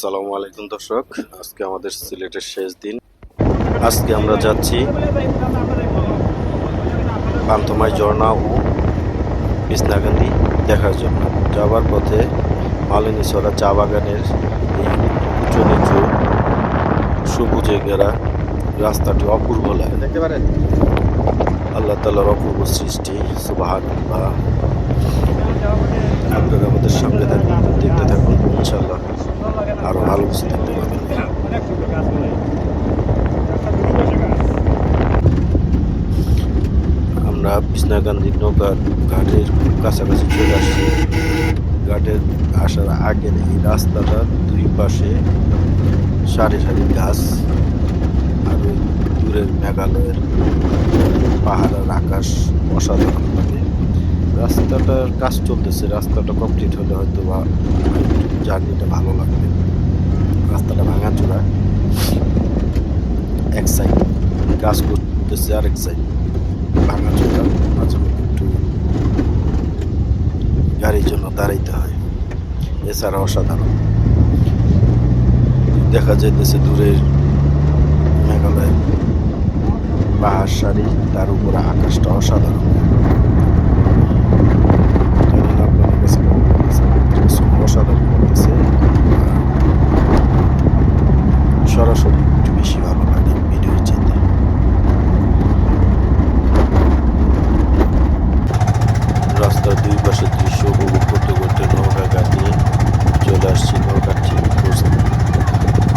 আসসালামু আলাইকুম দর্শক। আজকে আমাদের সিলেটের শেষ দিন। আজকে আমরা যাচ্ছি পান্থমাই ঝর্ণা ও কৃষ্ণাগান্ধি দেখার জন্য। যাওয়ার পথে মালিনীছড়া চা বাগানের এই উঁচু নিচু সবুজে ঘেরা রাস্তাটি অপূর্ব লাগে। দেখতে পারেন? আল্লাহ তালার অপূর্ব সৃষ্টি সুবাহান আপনারা আমাদের সঙ্গে থাকুন দেখতে থাকুন ইনশাল্লাহ আরও ভালো কিছু আমরা কৃষ্ণাগান্ধী নৌকা ঘাটের কাছাকাছি চলে আসছি। ঘাটের আসার আগের এই রাস্তাটা দুই পাশে সারি সারি গাছ আর দূরের মেঘালয়ের পাহাড় আর আকাশ অসাধারণ লাগে। রাস্তাটার কাজ চলতেছে, রাস্তাটা কমপ্লিট হলে হয়তো বা জার্নিটা ভালো লাগবে। রাস্তাটা ভাঙা চূড়া এক সাইড কাজ করতেছে আরেক সাইড ভাঙা চূড়া মাঝে মধ্যে একটু গাড়ির জন্য দাঁড়াইতে হয়। এছাড়া অসাধারণ। দেখা যাইতেছে দূরের মেঘালয় পাহাড় সারি, তার উপরে আকাশটা অসাধারণ জানি না আপনাদের কাছে কেমন লাগতেছে, আমার কাছে অসাধারণ লাগতেছে আর সরাসরি একটু বেশি ভালো লাগে ভিডিও চেতে রাস্তার দুই পাশে দৃশ্য উপভোগ করতে করতে নৌকা ঘাট নিয়ে চলে আসছি নৌকা ঠিক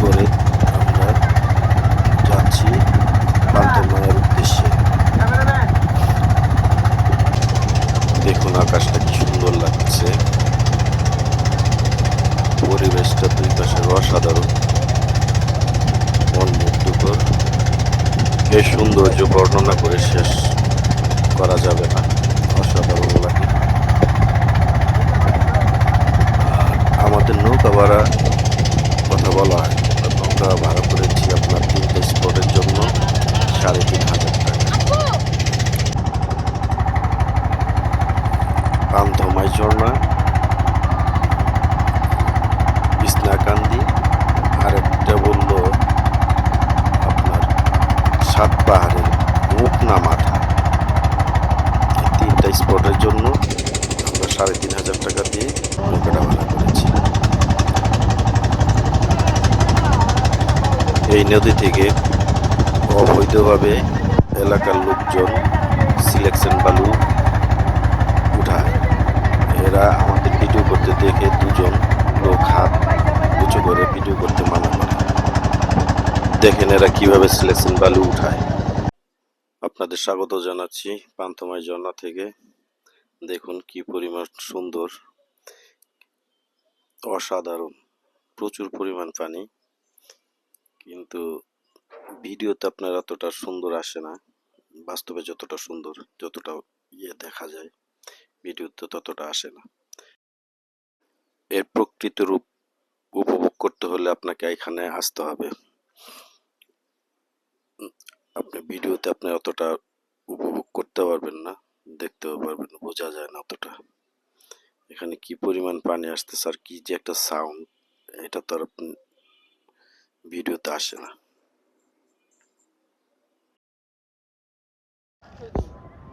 করে আমরা যাচ্ছি পান্তমায়ের উদ্দেশ্যে। দেখুন আকাশটা কি সুন্দর লাগছে। পরিবেশটা দুই পাশে অসাধারণ। মন মুগ্ধকর। এই সৌন্দর্য বর্ণনা করে শেষ করা যাবে না। অসাধারণ লাগে আর আমাদের নৌকা ভাড়া কথা বলা হয়। নৌকা ভাড়া করেছি আপনার তিনটে স্পটের জন্য সাড়ে তিন হাজার টাকা। কান্ধমাই ঝর্ণা কৃষ্ণাকান্দি আর একটা বলল আপনার সাত পাহাড়ের মুখনা মাথা। তিনটা স্পটের জন্য আমরা সাড়ে তিন হাজার টাকা দিয়ে নৌকাটা ভাড়া করেছি। এই নদী থেকে অবৈধভাবে এলাকার লোকজন সিলেকশন বালু উঠায়। এরা আমাদের ভিডিও করতে দেখে দুজন লোক হাত উঁচু করে ভিডিও করতে মানা করে। দেখেন এরা কীভাবে সিলেকশন বালু উঠায়। আপনাদের স্বাগত জানাচ্ছি পান্থমাই ঝর্ণা থেকে। দেখুন কি পরিমাণ সুন্দর, অসাধারণ, প্রচুর পরিমাণ পানি। কিন্তু ভিডিওতে আপনার অতটা সুন্দর আসে না, বাস্তবে যতটা সুন্দর, যতটা ইয়ে দেখা যায় ভিডিওতে ততটা আসে না। এর প্রকৃত রূপ উপভোগ করতে হলে আপনাকে এখানে আসতে হবে। আপনি ভিডিওতে আপনি অতটা উপভোগ করতে পারবেন না, দেখতেও পারবেন, বোঝা যায় না অতটা। এখানে কি পরিমাণ পানি আসতেছে আর কি যে একটা সাউন্ড এটা তো আর ভিডিওতে আসে না।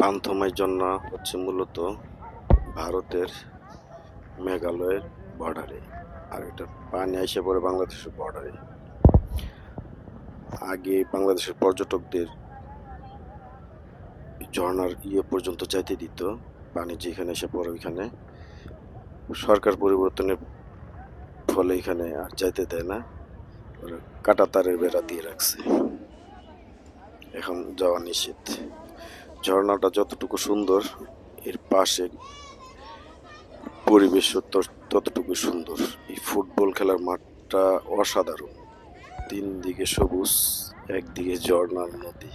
পান্থমাই জন্য হচ্ছে মূলত ভারতের মেঘালয়ের বর্ডারে আর এটা পানি এসে পড়ে বাংলাদেশের বর্ডারে আগে বাংলাদেশের পর্যটকদের ঝর্ণার ইয়ে পর্যন্ত যাইতে দিত, পানি যেখানে এসে পড়ে ওইখানে। সরকার পরিবর্তনের ফলে এখানে আর যাইতে দেয় না। কাটা তারের বেড়া দিয়ে রাখছে। এখন যাওয়া নিষেধ ঝর্ণাটা যতটুকু সুন্দর, এর পাশে পরিবেশ ততটুকু সুন্দর। এই ফুটবল খেলার মাঠটা অসাধারণ। তিন দিকে সবুজ, একদিকে ঝর্ণার নদী।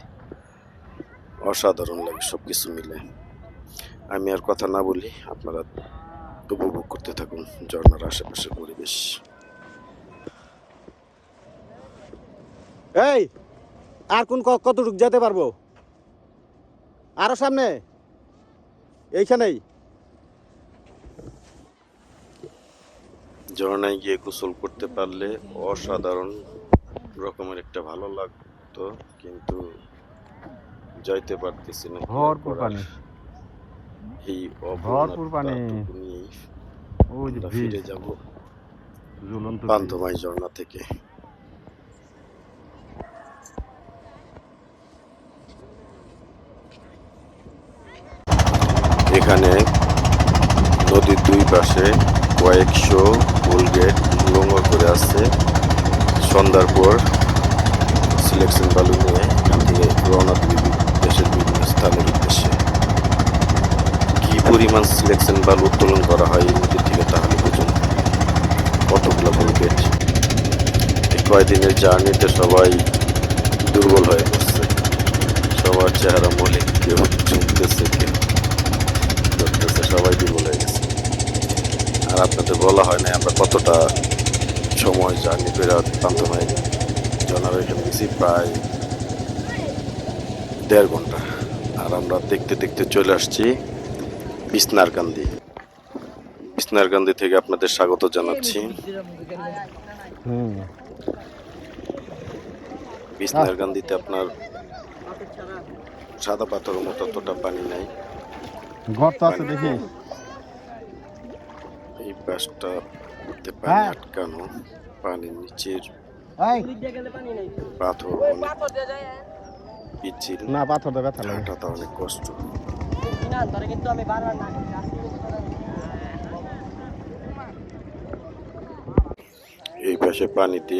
অসাধারণ লাগে সব কিছু মিলে। আমি আর কথা না বলি, আপনারা উপভোগ করতে থাকুন ঝর্ণার আশেপাশের পরিবেশ। এই আর কোন কতটুক যেতে পারব আরও সামনে এইখানেই ঝর্ণায় গিয়ে গোসল করতে পারলে অসাধারণ রকমের একটা ভালো লাগতো কিন্তু যাইতে পারতেছি না ভরপুর পানি। এই ভরপুর পানি। অপূর্ণতাটুকু ওই যে ফিরে যাব। পান্তমাই ঝর্ণা থেকে এখানে নদীর দুই পাশে কয়েকশো ফুলগেট উলঙ্গ করে আছে। সন্ধ্যার পর সিলেকশন বালু নিয়ে এখান থেকে রওনা দিবে দেশের বিভিন্ন স্থানের উদ্দেশ্যে। কী পরিমাণ সিলেকশন বালু উত্তোলন করা হয় এই নদী থেকে তাহলে বুঝুন। কতগুলো ফুলগেট কয়দিনের জার্নিতে সবাই দুর্বল হয়ে পড়ছে। সবার চেহারা মলিক কেউ চুমতেছে কেউ সবাই দুর্বল হয়ে গেছে। আর আপনাদের বলা হয় না আমরা কতটা সময় জার্নি করে পান্তমায় জানার এখানে গেছি প্রায় দেড় ঘণ্টা। আর আমরা দেখতে দেখতে চলে আসছি বিসনার কান্দি বিসনার কান্দি থেকে আপনাদের স্বাগত জানাচ্ছি। হুম। বিসনার কান্দিতে আপনার সাদা পাথরের মতো অতটা পানি নাই। গর্ত আছে দেখি। এই পাশটা পানি হ্যাঁ। আটকানো পানির নিচের পাথর পিচ্ছিল। না পাথরটা ব্যথা লাগে। হাঁটাটা অনেক কষ্ট। কিন্তু আমি বারবার না এই পাশে পানিতে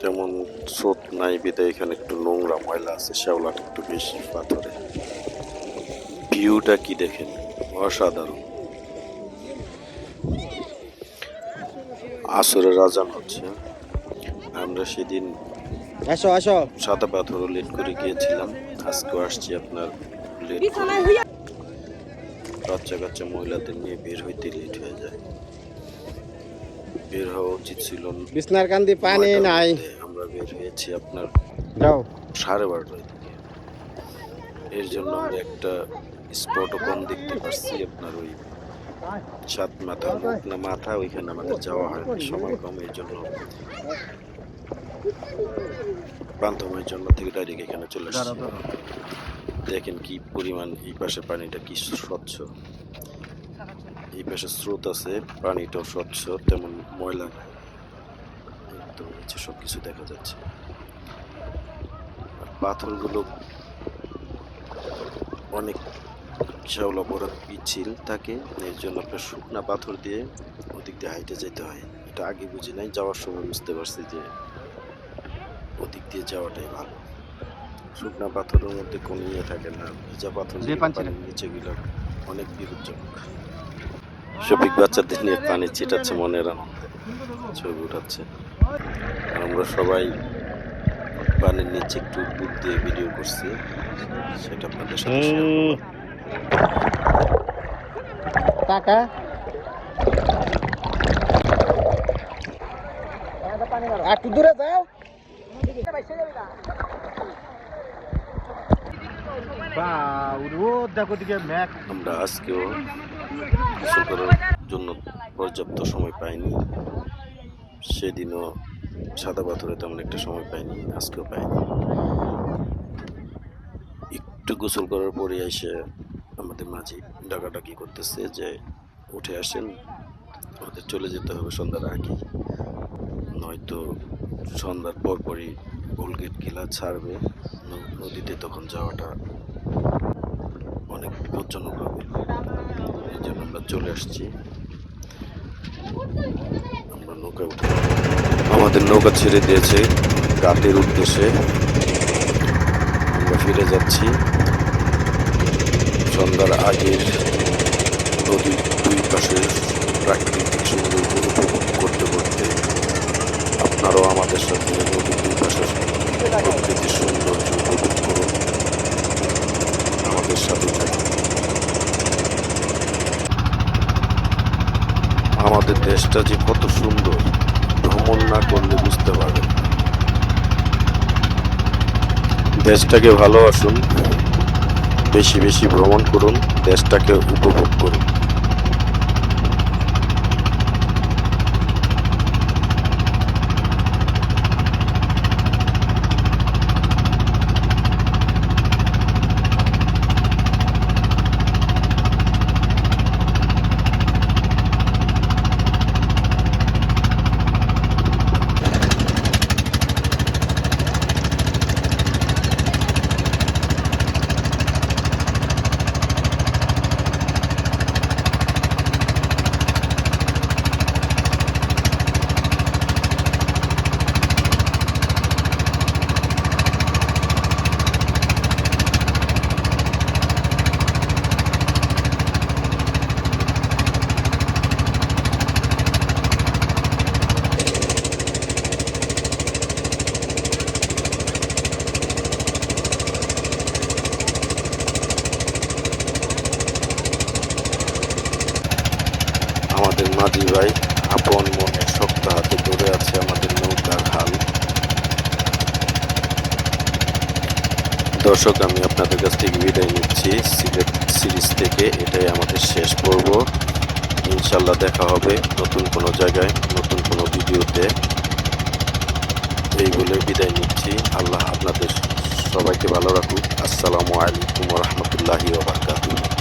তেমন স্রোত নাই বিদায় এখানে একটু নোংরা ময়লা আছে শ্যাওলাটা একটু বেশি পাথরে। ভিউটা কি দেখেন? অসাধারণ। আসরের রাজান হচ্ছে। আমরা সেদিন আসো আসো সাদা পাথরও লেট করে গিয়েছিলাম। আজকেও আসছি আপনার লেট বাচ্চা কাচ্চা মহিলাদের নিয়ে বের হইতে লেট হয়ে যায়। বের হওয়া উচিত ছিল বিছনার কান্দি পানি নাই। আমরা বের হয়েছি আপনার যাও। সাড়ে বারোটার দিকে। এর জন্য আমরা একটা স্পটও কম দেখতে পাচ্ছি আপনার ওই সাত মাথা না মাথা ওইখানে আমাদের যাওয়া হয় না, সময় কম এই জন্য প্রান্তময়ের জন্য থেকে ডাইরেক্ট এখানে চলে আসছি। দেখেন কি পরিমাণ এই পাশে পানিটা কি স্বচ্ছ। এই পাশে স্রোত আছে পানিটাও স্বচ্ছ তেমন ময়লা নাই। একদম নিচে সব কিছু দেখা যাচ্ছে। আর পাথরগুলো অনেক শ্যাওলা বড় পিচ্ছিল থাকে এর জন্য আপনার শুকনা পাথর দিয়ে ওদিক দিয়ে হাইটে যেতে হয়। এটা আগে বুঝি নাই যাওয়ার সময় বুঝতে পারছি যে ওদিক দিয়ে যাওয়াটাই ভালো। শুকনা পাথরের মধ্যে কোনো ইয়ে থাকে না ভিজা পাথর নিচে গেলে অনেক বিরোধজনক শফিক বাচ্চাদের নিয়ে পানি ছিটাচ্ছে মনের আনন্দে ছবি উঠাচ্ছে। আর আমরা সবাই পানির নিচে একটু ডুব দিয়ে ভিডিও করছি সেটা আপনাদের সাথে। টাকা একটু দূরে যাও। দেখো দিকে ম্যাক। আমরা আজকেও গোসল করার জন্য পর্যাপ্ত সময় পাইনি। সেদিনও সাদা পাথরে তেমন একটা সময় পাইনি আজকেও পাইনি। একটু গোসল করার পরে এসে আমাদের মাঝি ডাকাডাকি করতেছে যে উঠে আসেন, আমাদের চলে যেতে হবে সন্ধ্যার আগে নয়তো সন্ধ্যার পরপরই গোলগেট কিলা ছাড়বে নদীতে তখন যাওয়াটা অনেক বিপজ্জনক হবে। এই জন্য আমরা চলে আসছি। আমরা নৌকা উঠে আমাদের নৌকা ছেড়ে দিয়েছে, ঘাটের উদ্দেশ্যে। আমরা ফিরে যাচ্ছি। সন্ধ্যার আগের নদীর দুই পাশে প্রাকৃতিক সৌন্দর্য উপভোগ করতে করতে আপনারাও আমাদের সাথে নদীর দুই পাশে প্রকৃতির সৌন্দর্য উপভোগ করুন। আমাদের সাথে থাকুন। আমাদের দেশটা যে কত সুন্দর, ভ্রমণ না করলে বুঝতে পারবেন দেশটাকে ভালোবাসুন বেশি বেশি ভ্রমণ করুন দেশটাকে উপভোগ করুন। মাঝি ভাই, আপন মনে শক্ত হাতে ধরে আছে আমাদের নৌকার হাল। দর্শক, আমি আপনাদের কাছ থেকে বিদায় নিচ্ছি। সিলেট সিরিজ থেকে এটাই আমাদের শেষ পর্ব। ইনশাল্লাহ দেখা হবে নতুন কোনো জায়গায়, নতুন কোনো ভিডিওতে। এই বলে বিদায় নিচ্ছি। আল্লাহ আপনাদের সবাইকে ভালো রাখুক। আসসালামু আলাইকুম রহমতুল্লাহি ওবরকাতুহ